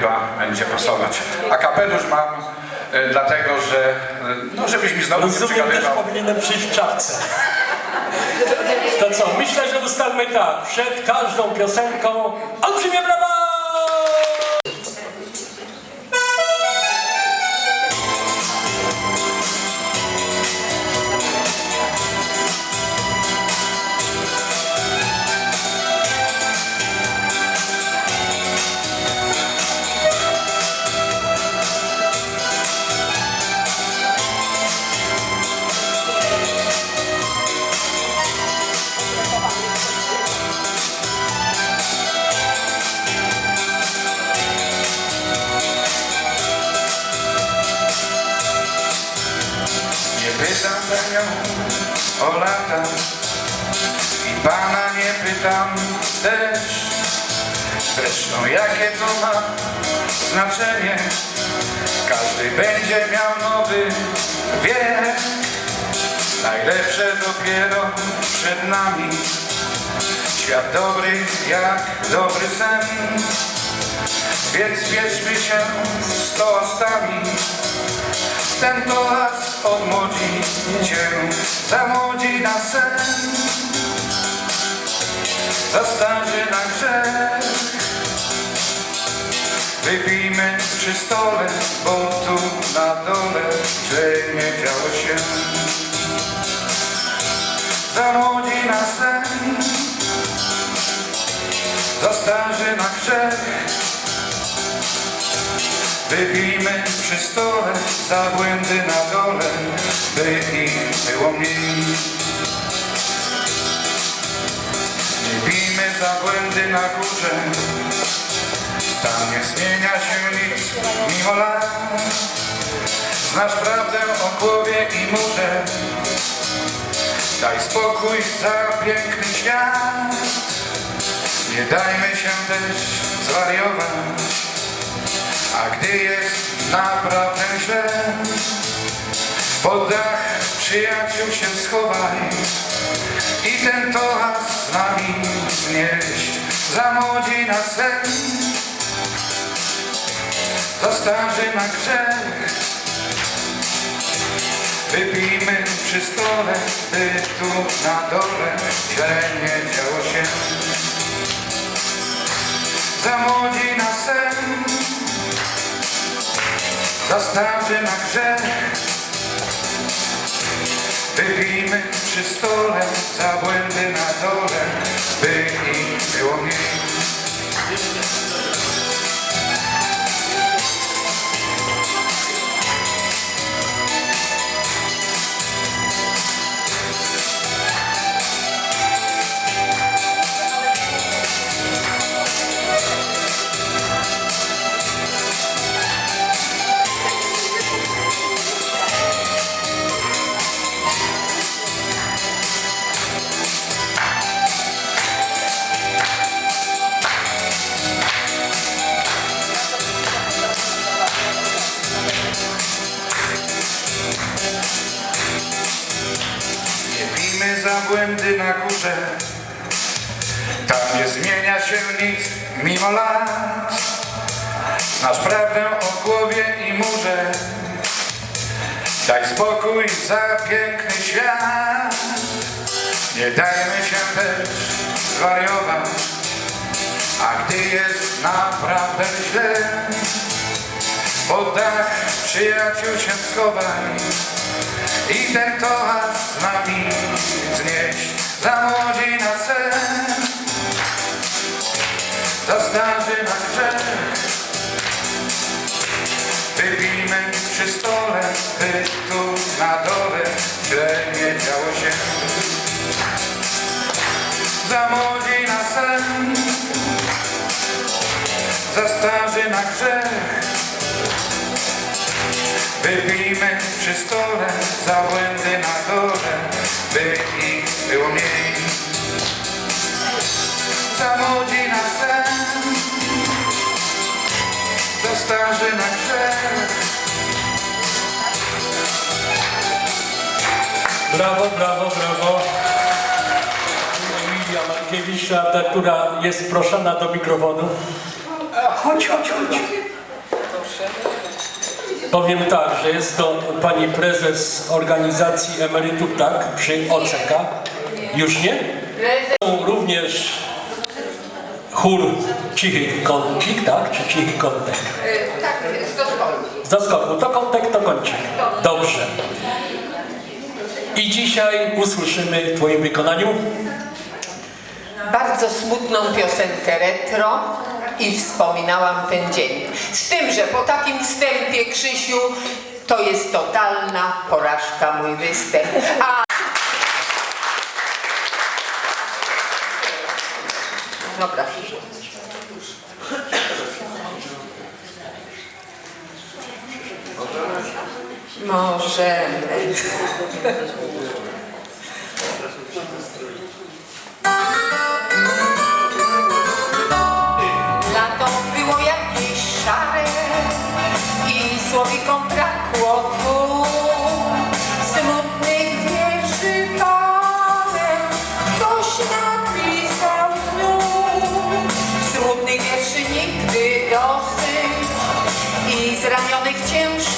chyba będzie pasować. A kapelusz mam e, dlatego, że e, no żebyś mi znowu nie Rozumiem, też przygadywał. powinienem przyjść w czapce. To co, myślę, że ustalmy tak. Przed każdą piosenką olbrzymie brawa! Pana nie pytam też. Zresztą jakie to ma znaczenie? Każdy będzie miał nowy wiek. Najlepsze dopiero przed nami. Świat dobry jak dobry sen. Więc bierzmy się z toastami. Ten toast odmłodzi cię, zamłodzi na sen. Zastarzy na grzech. Wypijmy przy stole, bo tu na dole nie działo się. Zamłodzi na sen. Zastarzy na grzech. Wypijmy przy stole za błędy na dole, by ich było mniej. Nie pijmy za błędy na górze, tam nie zmienia się nic mimo lat. Znasz prawdę o głowie i murze, daj spokój za piękny świat. Nie dajmy się też zwariować. A gdy jest naprawdę źle Pod dach przyjaciół się schowaj I ten toast z nami znieść Za młodzi na sen. Za starzy na grzech. Wypijmy przy stole By tu na dole źle nie działo się. Za młodzi na sen. Za starzy na grzech przy stole za błędy na dole By ich było mniej pijmy za błędy na górze. Tam nie zmienia się nic mimo lat. Znasz prawdę o głowie i murze. Daj spokój za piękny świat. Nie dajmy się też zwariować. A gdy jest naprawdę źle Pod dach przyjaciół się schowaj i ten toast z nami znieść Za młodzi na sen. Za starzy na grzech. Wypijmy przy stole By tu na dole źle nie działo się. Za młodzi na sen. Za starzy na grzech Wypijmy przy stole za błędy na dole, by ich było mniej. Za młodzi na sen, za starzy na grzech. Brawo, brawo, brawo. Emilia Markiewicz, która jest proszona do mikrofonu. Chodź, chodź, chodź. Powiem tak, że jest to pani prezes organizacji emerytów, tak? Przy OCK. Już nie? Są również chór Cichy Kącik, tak? Czy Cichy Kątek? Tak, z doskoku. Z doskoku. To kątek, to kącik. Dobrze. I dzisiaj usłyszymy w Twoim wykonaniu bardzo smutną piosenkę retro, i wspominałam ten dzień. Z tym, że po takim wstępie, Krzysiu, to jest totalna porażka mój występ. A... Dobra. Możemy.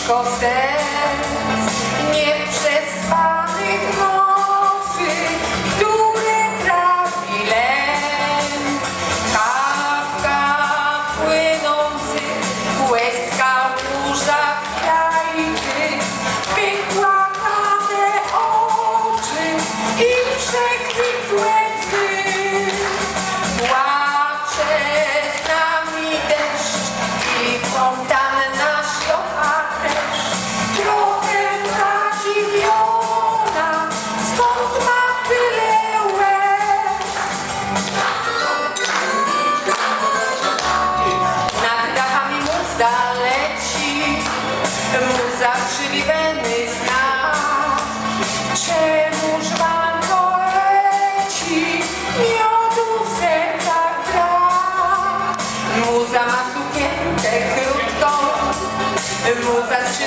Consegue.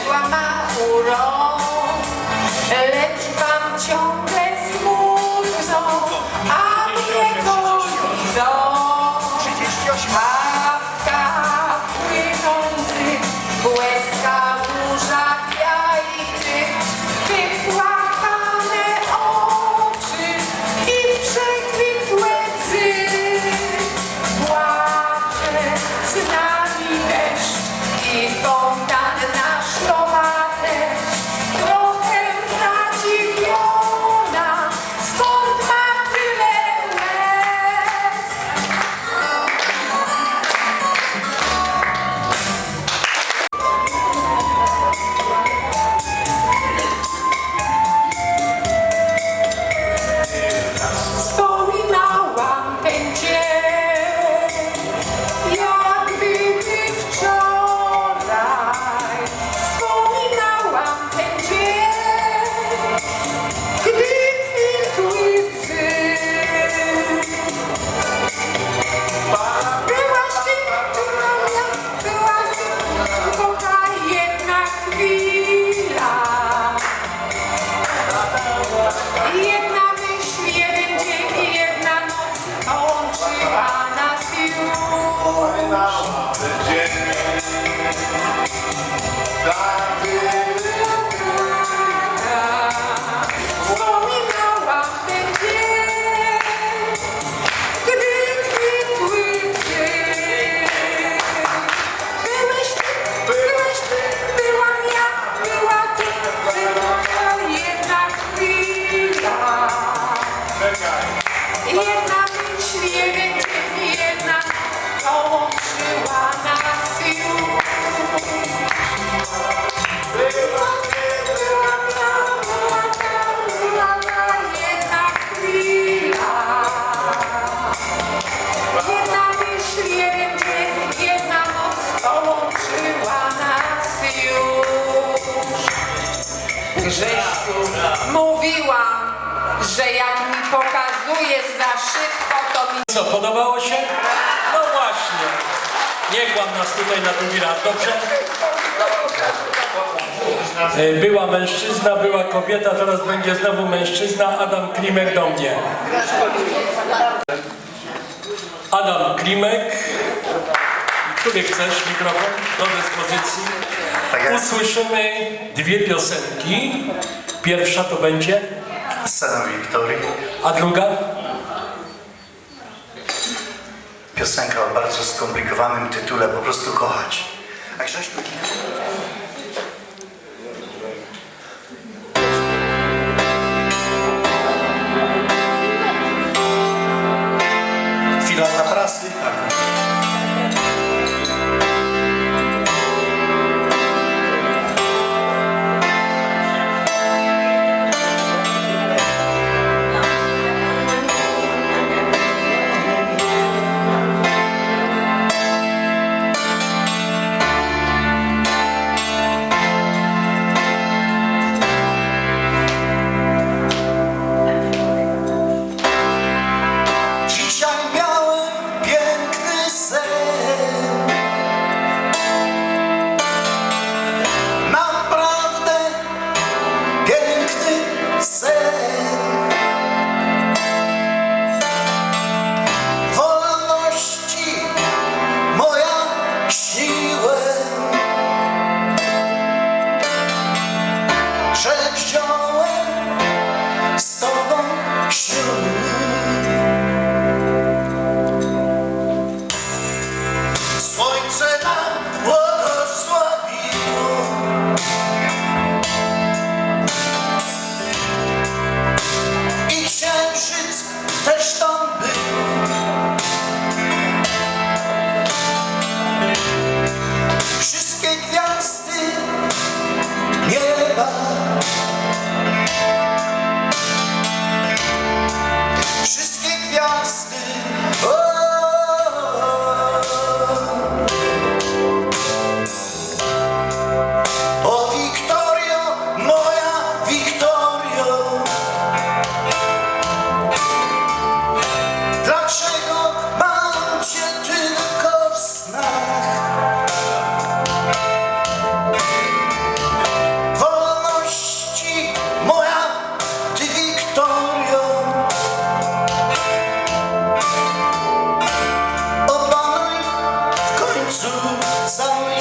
skrzydła ma urok. mężczyzna, była kobieta, teraz będzie znowu mężczyzna. Adam Klimek do mnie. Adam Klimek. Który chcesz mikrofon do dyspozycji? Tak Usłyszymy dwie piosenki. Pierwsza to będzie Scena Wiktorii. A druga? Piosenka o bardzo skomplikowanym tytule Po prostu kochać. A Grześku... Lastly,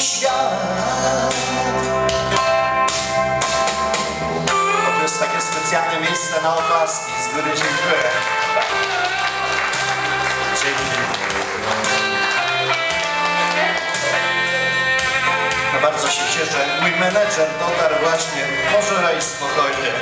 świat To jest takie specjalne miejsce na oklaski. Z góry dziękuję. Dzięki. No bardzo się cieszę. Mój menedżer dotarł właśnie. Może wejść spokojnie.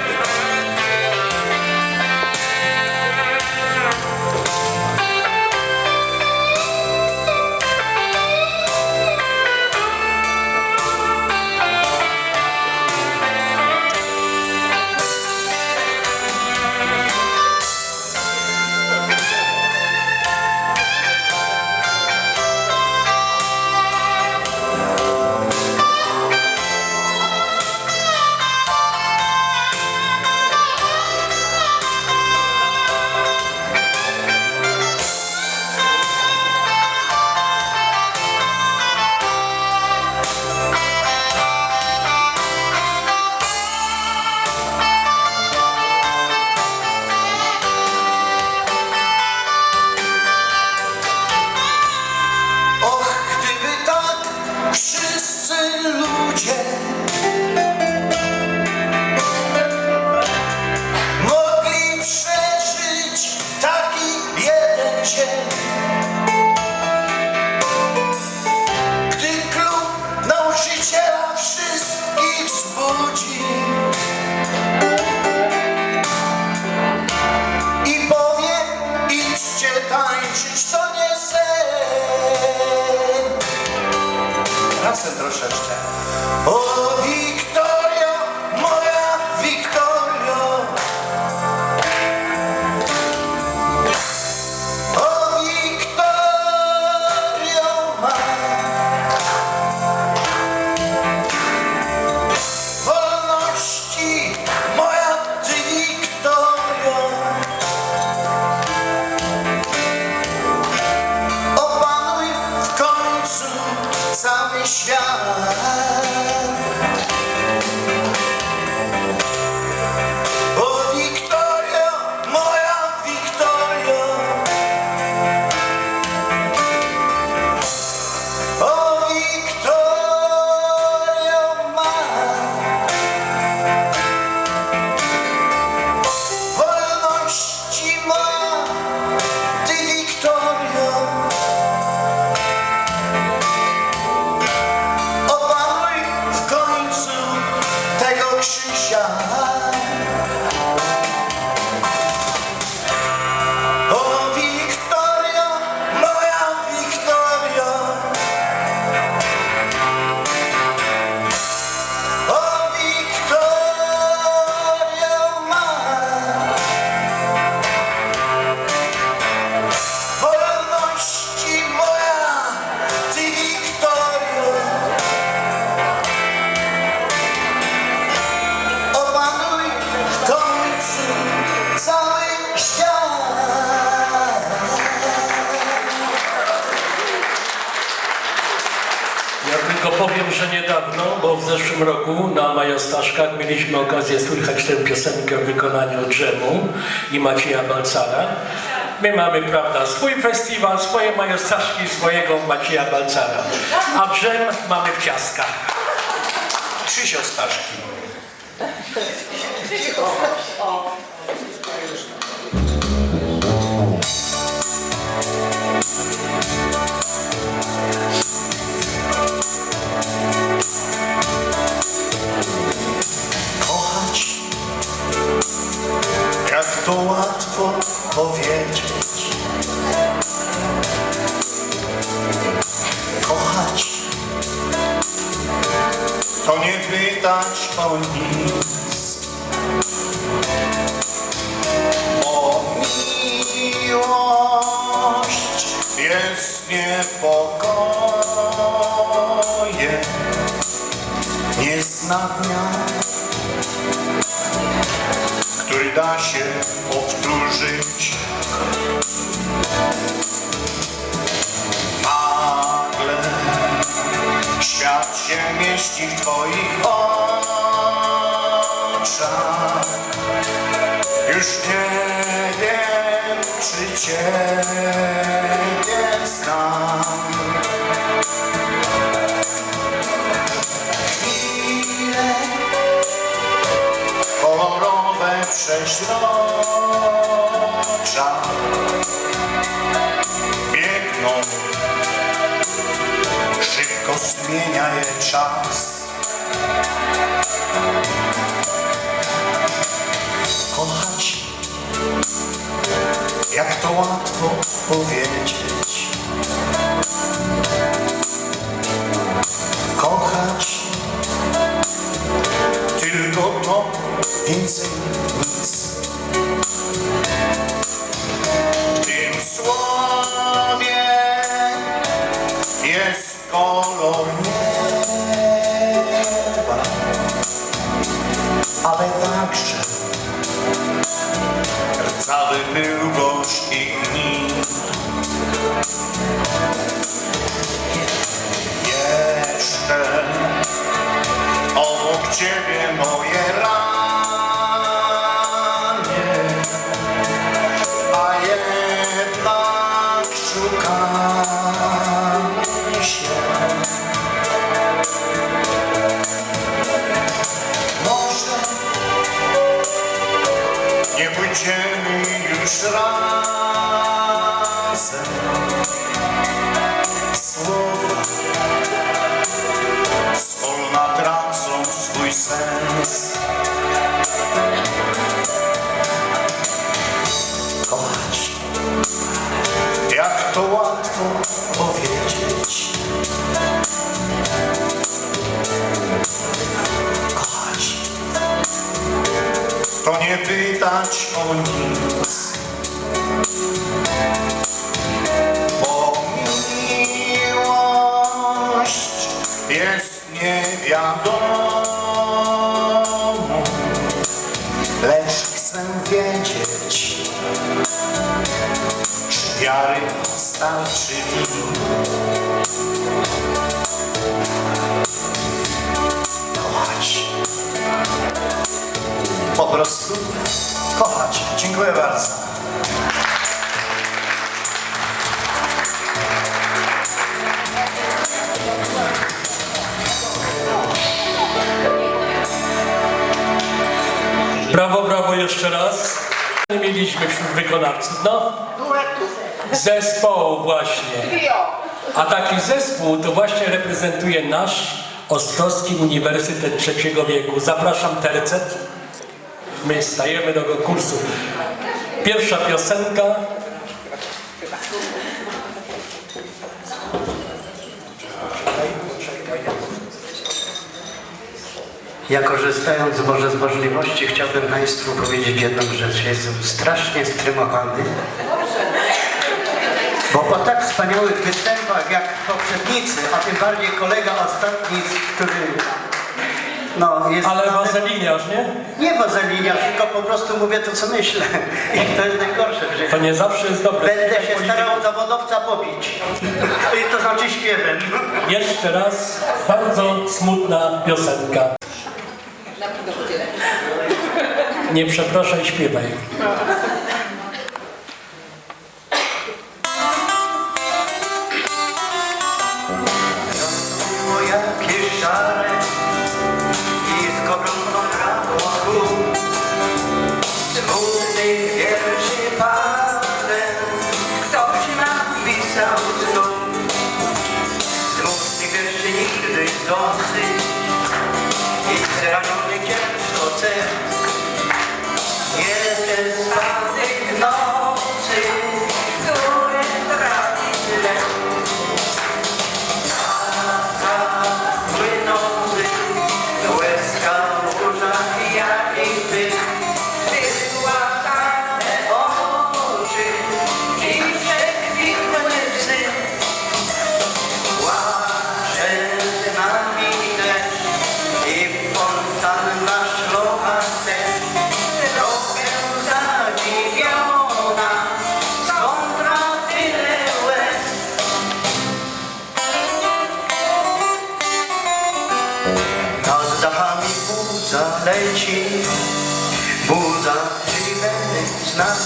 Okazję słychać tę piosenkę w wykonaniu Dżemu i Macieja Balcara. My mamy, prawda, swój festiwal, swoje Majostaszki, swojego Macieja Balcara. A Dżem mamy w ciastkach. Krzysio Staszki. Kochać, to łatwo powiedzieć. Kochać, to nie pytać o nic. O miłość jest niepokojem, nie zna dnia da się powtórzyć. Nagle świat się mieści w Twoich oczach. Już nie wiem, czy Ciebie znam. Przeźrocza biegną, szybko zmienia je czas. Kochać, jak to łatwo powiedzieć. Wiary starczy mi. Kochać. Po prostu kochać. Dziękuję bardzo. Brawo, brawo jeszcze raz. Mieliśmy wśród wykonawców, no. Zespołu właśnie. A taki zespół to właśnie reprezentuje nasz Ostrowski Uniwersytet Trzeciego Wieku. Zapraszam tercet. My stajemy do konkursu. Pierwsza piosenka. Ja korzystając może z możliwości chciałbym Państwu powiedzieć jedną rzecz. Jestem strasznie strymowany. Bo po tak wspaniałych występach jak poprzednicy, a tym bardziej kolega ostatni, który no, jest Ale znanym- wazeliniarz, nie? Nie wazeliniarz, tylko po prostu mówię to, co myślę. I to jest najgorsze w życiu. To nie zawsze jest dobre. Będę się polityków. starał zawodowca pobić. I to znaczy śpiewem. Jeszcze raz bardzo smutna piosenka. Nie przepraszaj, śpiewaj. don't see. Buza dziwny znak.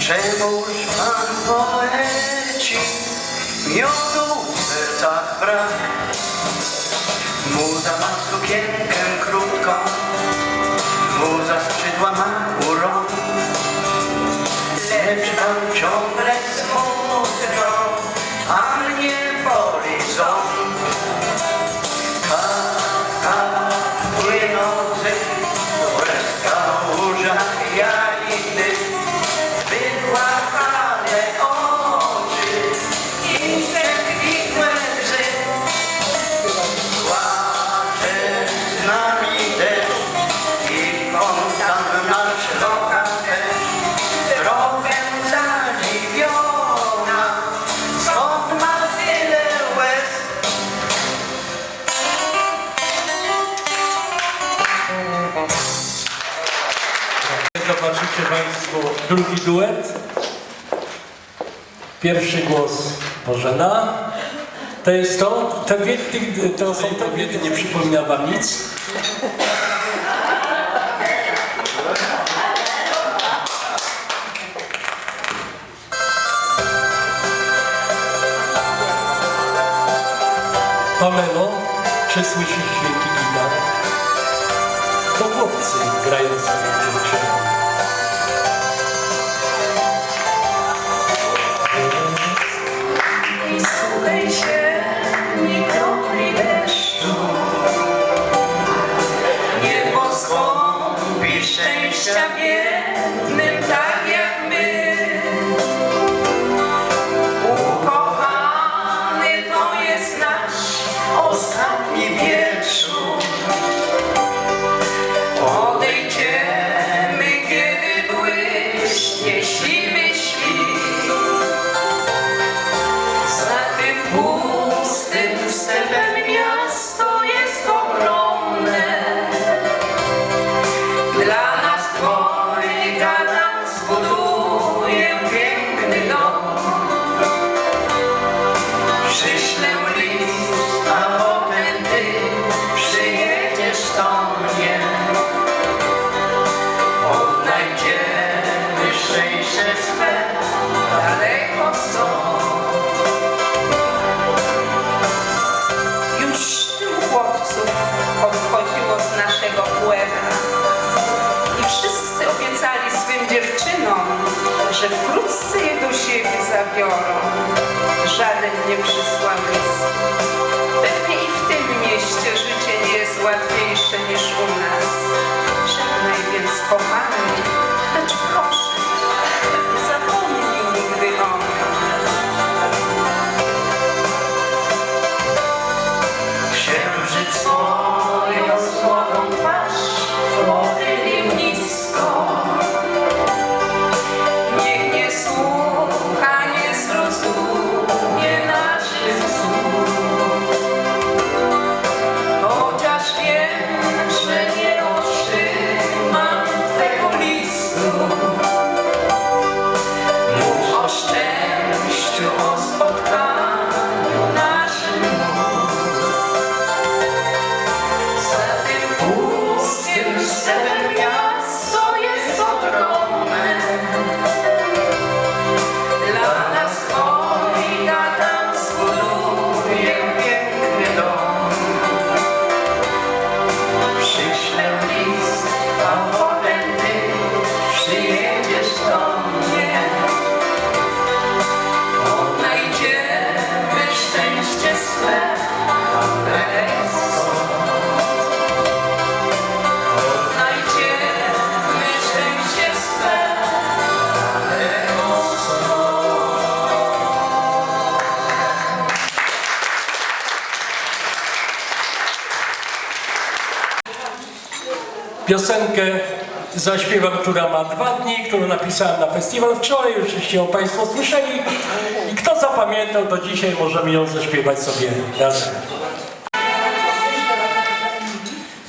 Czemuż pan poleci, miodu w sercach brak. Muza ma sukienkę krótką, muza skrzydła ma urok. Lecz nam ciągle drugi duet. Pierwszy głos Bożena. To jest to, te, tych- to są nie przypomina Wam nic. Pamelo, czy słyszysz dźwięki Yeah. że wkrótce je do siebie zabiorą. Żaden nie przysłał list. Pewnie i w tym mieście życie nie jest łatwiejsze niż u nas. Żegnaj więc kochany. Piosenkę zaśpiewam, która ma dwa dni, którą napisałem na festiwal wczoraj, żeście ją Państwo słyszeli. I kto zapamiętał, to dzisiaj możemy ją zaśpiewać sobie razem.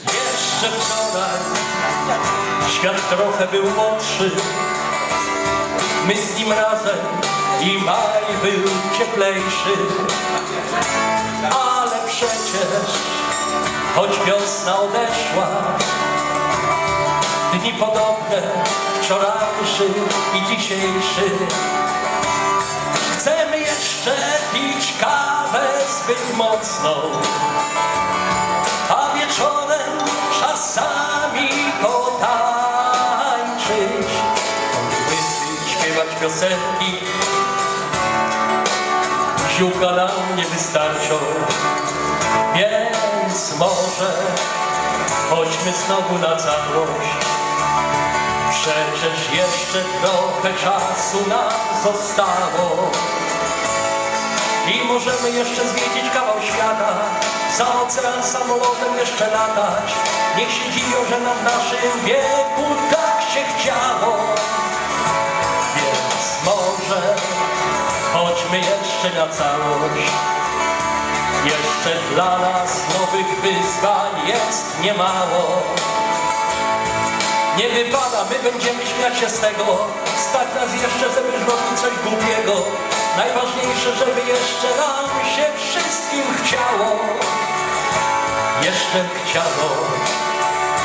Jeszcze wczoraj świat trochę był młodszy, my z nim razem i maj był cieplejszy. Ale przecież, choć wiosna odeszła, dni podobne, wczorajszy i dzisiejszy. Chcemy jeszcze pić kawę zbyt mocną, a wieczorem czasami potańczyć. Łyty śpiewać piosenki, ziółka nam nie wystarczą, więc może chodźmy znowu na całość. Przecież jeszcze trochę czasu nam zostało i możemy jeszcze zwiedzić kawał świata, za ocean samolotem jeszcze latać. Niech się dziwią, że nam w naszym wieku tak się chciało. Więc może chodźmy jeszcze na całość. Jeszcze dla nas nowych wyzwań jest niemało. Nie wypada, my będziemy śmiać się z tego. Stać nas jeszcze, żeby zrobić coś głupiego. Najważniejsze, żeby jeszcze nam się wszystkim chciało. Jeszcze chciało.